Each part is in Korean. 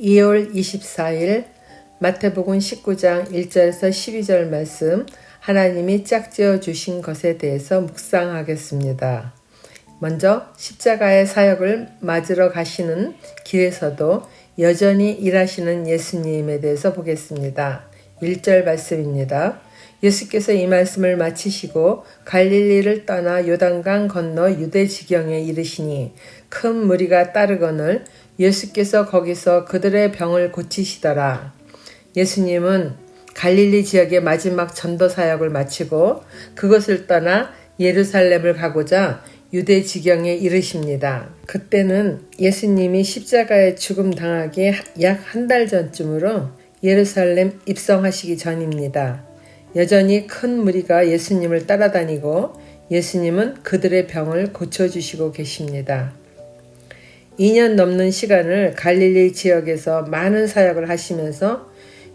2월 24일 마태복음 19장 1절에서 12절 말씀 하나님이 짝지어 주신 것에 대해서 묵상하겠습니다. 먼저 십자가의 사역을 맞으러 가시는 길에서도 여전히 일하시는 예수님에 대해서 보겠습니다. 1절 말씀입니다. 예수께서 이 말씀을 마치시고 갈릴리를 떠나 요단강 건너 유대 지경에 이르시니 큰 무리가 따르거늘 예수께서 거기서 그들의 병을 고치시더라. 예수님은 갈릴리 지역의 마지막 전도 사역을 마치고 그것을 떠나 예루살렘을 가고자 유대 지경에 이르십니다. 그때는 예수님이 십자가에 죽음 당하기 약 한 달 전쯤으로 예루살렘 입성하시기 전입니다. 여전히 큰 무리가 예수님을 따라다니고 예수님은 그들의 병을 고쳐주시고 계십니다. 2년 넘는 시간을 갈릴리 지역에서 많은 사역을 하시면서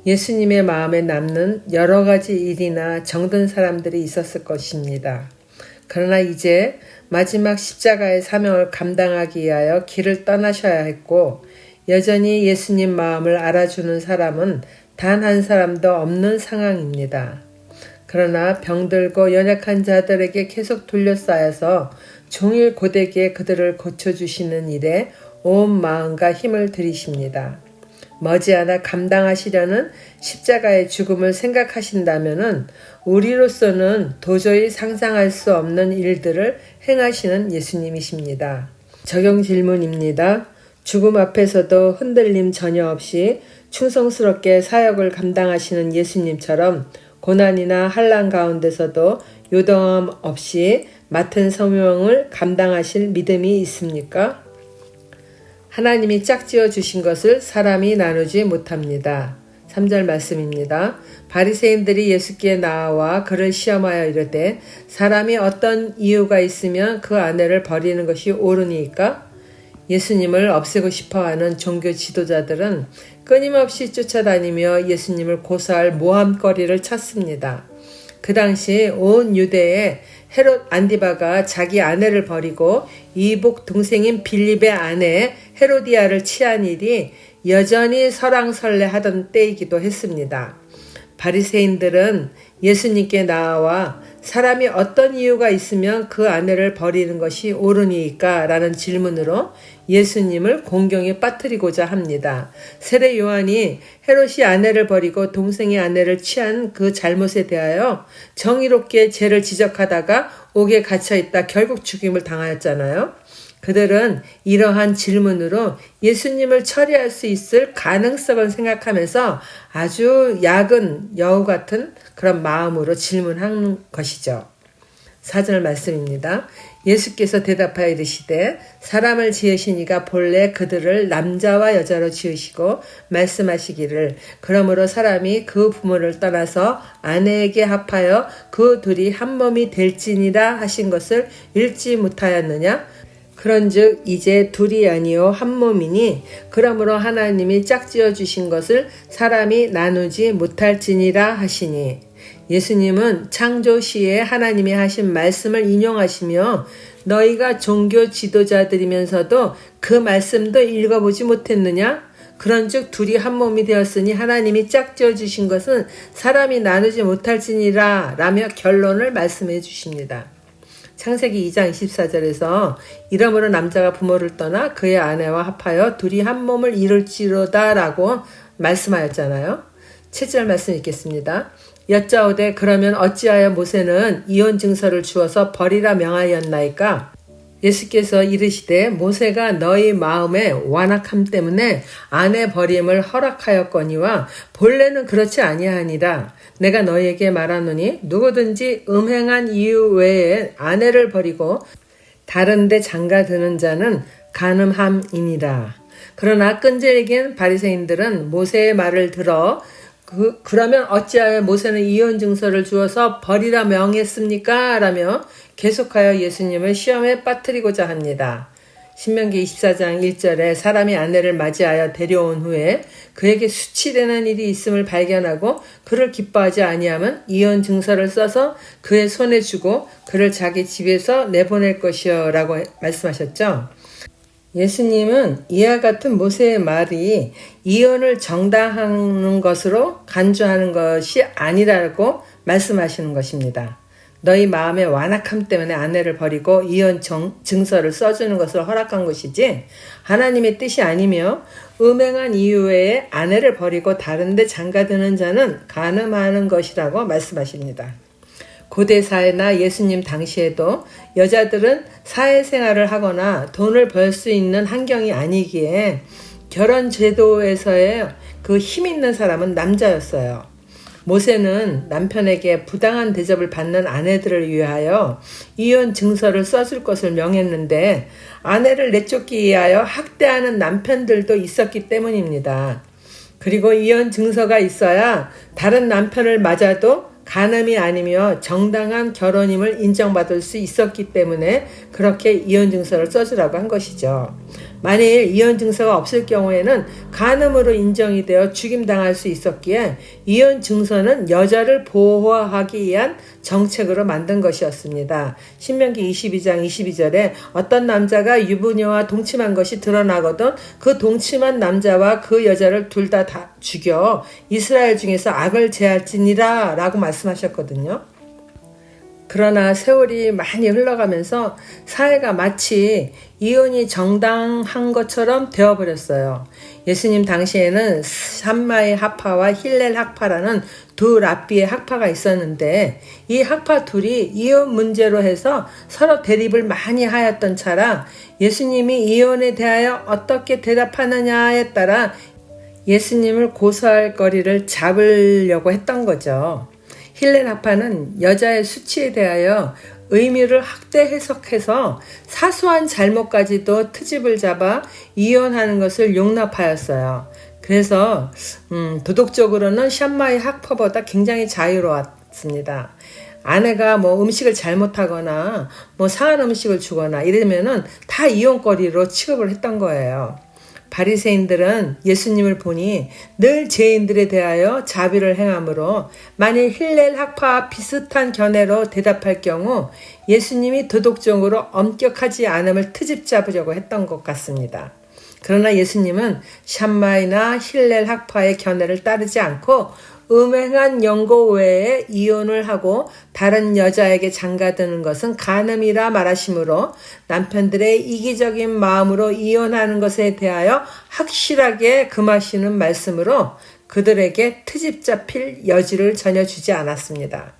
예수님의 마음에 남는 여러 가지 일이나 정든 사람들이 있었을 것입니다. 그러나 이제 마지막 십자가의 사명을 감당하기 위하여 길을 떠나셔야 했고 여전히 예수님 마음을 알아주는 사람은 단 한 사람도 없는 상황입니다. 그러나 병들고 연약한 자들에게 계속 둘러싸여서 종일 고되게 그들을 고쳐주시는 일에 온 마음과 힘을 들이십니다. 머지않아 감당하시려는 십자가의 죽음을 생각하신다면 우리로서는 도저히 상상할 수 없는 일들을 행하시는 예수님이십니다. 적용 질문입니다. 죽음 앞에서도 흔들림 전혀 없이 충성스럽게 사역을 감당하시는 예수님처럼 고난이나 한란 가운데서도 요동함 없이 맡은 소명을 감당하실 믿음이 있습니까? 하나님이 짝지어 주신 것을 사람이 나누지 못합니다. 3절 말씀입니다. 바리새인들이 예수께 나와 그를 시험하여 이르되 사람이 어떤 이유가 있으면 그 아내를 버리는 것이 옳으니까 예수님을 없애고 싶어하는 종교 지도자들은 끊임없이 쫓아다니며 예수님을 고소할 모함거리를 찾습니다. 그 당시 온 유대에 헤롯 안디바가 자기 아내를 버리고 이복 동생인 빌립의 아내 헤로디아를 취한 일이 여전히 설왕설래하던 때이기도 했습니다. 바리새인들은 예수님께 나와 사람이 어떤 이유가 있으면 그 아내를 버리는 것이 옳으니까? 라는 질문으로 예수님을 공경에 빠뜨리고자 합니다. 세례 요한이 헤롯이 아내를 버리고 동생의 아내를 취한 그 잘못에 대하여 정의롭게 죄를 지적하다가 옥에 갇혀 있다 결국 죽임을 당하였잖아요. 그들은 이러한 질문으로 예수님을 처리할 수 있을 가능성을 생각하면서 아주 약은 여우 같은 그런 마음으로 질문한 것이죠. 사절 말씀입니다. 예수께서 대답하여 이르시되 사람을 지으시니가 본래 그들을 남자와 여자로 지으시고 말씀하시기를 그러므로 사람이 그 부모를 떠나서 아내에게 합하여 그 둘이 한 몸이 될지니라 하신 것을 읽지 못하였느냐 그런즉 이제 둘이 아니요 한 몸이니 그러므로 하나님이 짝지어 주신 것을 사람이 나누지 못할지니라 하시니 예수님은 창조 시에 하나님이 하신 말씀을 인용하시며 너희가 종교 지도자들이면서도 그 말씀도 읽어보지 못했느냐? 그런즉 둘이 한 몸이 되었으니 하나님이 짝지어 주신 것은 사람이 나누지 못할지니라 라며 결론을 말씀해 주십니다. 창세기 2장 24절에서 이러므로 남자가 부모를 떠나 그의 아내와 합하여 둘이 한 몸을 이룰지로다 라고 말씀하였잖아요. 7절 말씀 읽겠습니다. 여짜오되 그러면 어찌하여 모세는 이혼 증서를 주어서 버리라 명하였나이까? 예수께서 이르시되 모세가 너희 마음의 완악함 때문에 아내 버림을 허락하였거니와 본래는 그렇지 아니하니라. 내가 너희에게 말하노니 누구든지 음행한 이유 외에 아내를 버리고 다른 데 장가 드는 자는 가늠함이니라. 그러나 끈질긴 바리새인들은 모세의 말을 들어 그, 그러면 어찌하여 모세는 이혼 증서를 주어서 버리라 명했습니까? 라며 계속하여 예수님을 시험에 빠뜨리고자 합니다. 신명기 24장 1절에 사람이 아내를 맞이하여 데려온 후에 그에게 수치되는 일이 있음을 발견하고 그를 기뻐하지 아니하면 이혼 증서를 써서 그의 손에 주고 그를 자기 집에서 내보낼 것이요 라고 말씀하셨죠. 예수님은 이와 같은 모세의 말이 이혼을 정당하는 것으로 간주하는 것이 아니라고 말씀하시는 것입니다. 너희 마음의 완악함 때문에 아내를 버리고 이혼 정, 증서를 써주는 것을 허락한 것이지 하나님의 뜻이 아니며 음행한 이후에 아내를 버리고 다른데 장가드는 자는 가늠하는 것이라고 말씀하십니다. 고대 사회나 예수님 당시에도 여자들은 사회생활을 하거나 돈을 벌 수 있는 환경이 아니기에 결혼 제도에서의 그 힘 있는 사람은 남자였어요. 모세는 남편에게 부당한 대접을 받는 아내들을 위하여 이혼 증서를 써줄 것을 명했는데 아내를 내쫓기 위하여 학대하는 남편들도 있었기 때문입니다. 그리고 이혼 증서가 있어야 다른 남편을 맞아도 간음이 아니며 정당한 결혼임을 인정받을 수 있었기 때문에 그렇게 이혼 증서를 써주라고 한 것이죠. 만일 이혼 증서가 없을 경우에는 간음으로 인정이 되어 죽임당할 수 있었기에 이혼 증서는 여자를 보호하기 위한 정책으로 만든 것이었습니다. 신명기 22장 22절에 어떤 남자가 유부녀와 동침한 것이 드러나거든 그 동침한 남자와 그 여자를 둘 다 다 죽여 이스라엘 중에서 악을 제할지니라 라고 말씀하셨거든요. 그러나 세월이 많이 흘러가면서 사회가 마치 이혼이 정당한 것처럼 되어버렸어요. 예수님 당시에는 산마의 학파와 힐렐 학파라는 두 랍비의 학파가 있었는데 이 학파 둘이 이혼 문제로 해서 서로 대립을 많이 하였던 차라 예수님이 이혼에 대하여 어떻게 대답하느냐에 따라 예수님을 고소할 거리를 잡으려고 했던 거죠. 힐레나파는 여자의 수치에 대하여 의미를 확대 해석해서 사소한 잘못까지도 트집을 잡아 이혼하는 것을 용납하였어요. 그래서 음, 도덕적으로는 샴마의 학파보다 굉장히 자유로웠습니다. 아내가 뭐 음식을 잘못하거나 뭐 상한 음식을 주거나 이러면은 다 이혼거리로 취급을 했던 거예요. 바리새인들은 예수님을 보니 늘 죄인들에 대하여 자비를 행함으로 만일 힐렐 학파와 비슷한 견해로 대답할 경우 예수님이 도덕적으로 엄격하지 않음을 트집 잡으려고 했던 것 같습니다. 그러나 예수님은 샴마이나 힐렐 학파의 견해를 따르지 않고 음행한 연고 외에 이혼을 하고 다른 여자에게 장가드는 것은 간음이라 말하시므로 남편들의 이기적인 마음으로 이혼하는 것에 대하여 확실하게 금하시는 말씀으로 그들에게 트집 잡힐 여지를 전혀 주지 않았습니다.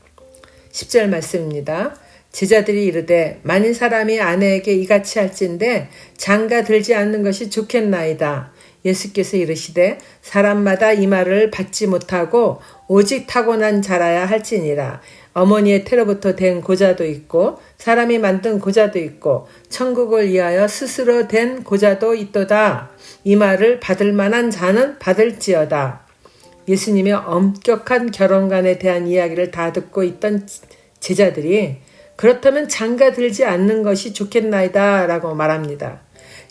10절 말씀입니다. 제자들이 이르되 만일 사람이 아내에게 이같이 할진데 장가 들지 않는 것이 좋겠나이다. 예수께서 이르시되 사람마다 이 말을 받지 못하고 오직 타고난 자라야 할지니라. 어머니의 태로부터 된 고자도 있고 사람이 만든 고자도 있고 천국을 위하여 스스로 된 고자도 있도다. 이 말을 받을 만한 자는 받을지어다. 예수님의 엄격한 결혼관에 대한 이야기를 다 듣고 있던 제자들이 그렇다면 장가 들지 않는 것이 좋겠나이다 라고 말합니다.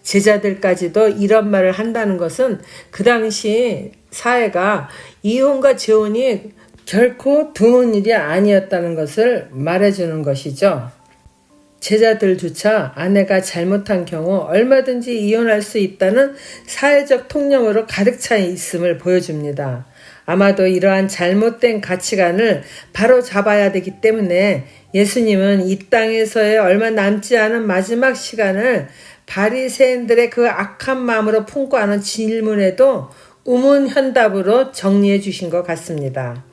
제자들까지도 이런 말을 한다는 것은 그 당시 사회가 이혼과 재혼이 결코 드문 일이 아니었다는 것을 말해주는 것이죠. 제자들조차 아내가 잘못한 경우 얼마든지 이혼할 수 있다는 사회적 통념으로 가득 차 있음을 보여줍니다. 아마도 이러한 잘못된 가치관을 바로 잡아야 되기 때문에 예수님은 이 땅에서의 얼마 남지 않은 마지막 시간을 바리새인들의 그 악한 마음으로 품고 하는 질문에도 우문현답으로 정리해 주신 것 같습니다.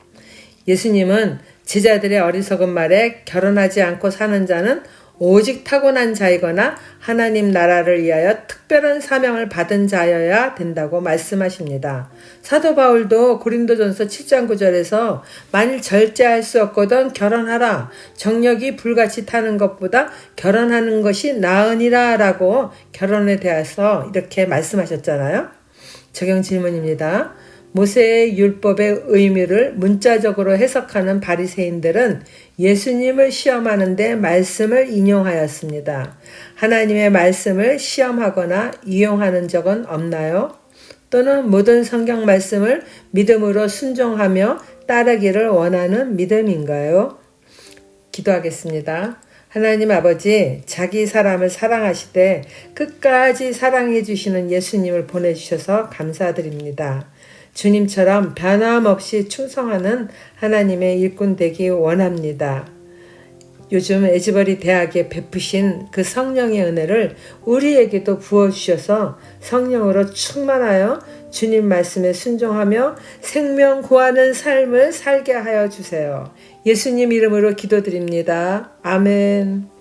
예수님은 제자들의 어리석은 말에 결혼하지 않고 사는 자는 오직 타고난 자이거나 하나님 나라를 위하여 특별한 사명을 받은 자여야 된다고 말씀하십니다. 사도 바울도 고린도전서 7장 9절에서 만일 절제할 수 없거든 결혼하라. 정력이 불같이 타는 것보다 결혼하는 것이 나으니라 라고 결혼에 대해서 이렇게 말씀하셨잖아요. 적용 질문입니다. 모세의 율법의 의미를 문자적으로 해석하는 바리새인들은 예수님을 시험하는데 말씀을 인용하였습니다. 하나님의 말씀을 시험하거나 이용하는 적은 없나요? 또는 모든 성경 말씀을 믿음으로 순종하며 따르기를 원하는 믿음인가요? 기도하겠습니다. 하나님 아버지, 자기 사람을 사랑하시되 끝까지 사랑해 주시는 예수님을 보내주셔서 감사드립니다. 주님처럼 변함없이 충성하는 하나님의 일꾼 되기 원합니다. 요즘 에즈버리 대학에 베푸신 그 성령의 은혜를 우리에게도 부어주셔서 성령으로 충만하여 주님 말씀에 순종하며 생명 구하는 삶을 살게 하여 주세요. 예수님 이름으로 기도드립니다. 아멘.